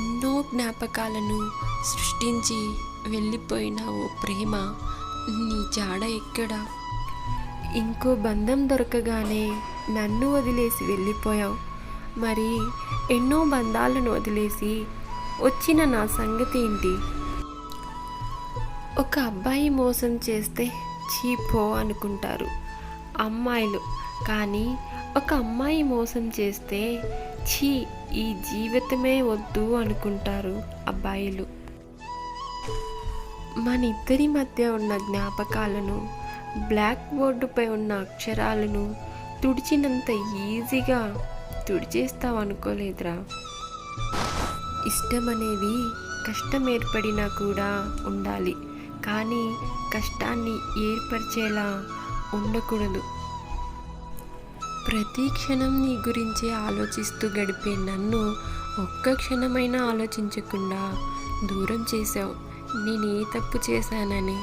ఎన్నో జ్ఞాపకాలను సృష్టించి వెళ్ళిపోయిన ఓ ప్రేమ. నీ జాడ ఎక్కడ? ఇంకో బంధం దొరకగానే నన్ను వదిలేసి వెళ్ళిపోయావు. మరి ఎన్నో బంధాలను వదిలేసి వచ్చిన నా సంగతి ఏంటి? ఒక అబ్బాయి మోసం చేస్తే చీపో అనుకుంటారు. అమ్మాయిలు కానీ ఒక అమ్మాయి మోసం చేస్తే ఛీ ఈ జీవితమే వద్దు అనుకుంటారు అబ్బాయిలు. మన ఇద్దరి మధ్య ఉన్న జ్ఞాపకాలను బ్లాక్ బోర్డుపై ఉన్న అక్షరాలను తుడిచినంత ఈజీగా తుడిచేస్తావు అనుకోలేదురా ఇష్టం అనేది కష్టం ఏర్పడినా కూడా ఉండాలి కానీ కష్టాన్ని ఏర్పరిచేలా ఉండకూడదు. ప్రతి క్షణం నీ గురించి ఆలోచిస్తూ గడిపే నన్ను ఒక్క క్షణమైనా ఆలోచించకుండా దూరం చేశావు. నేను ఏ తప్పు చేశానని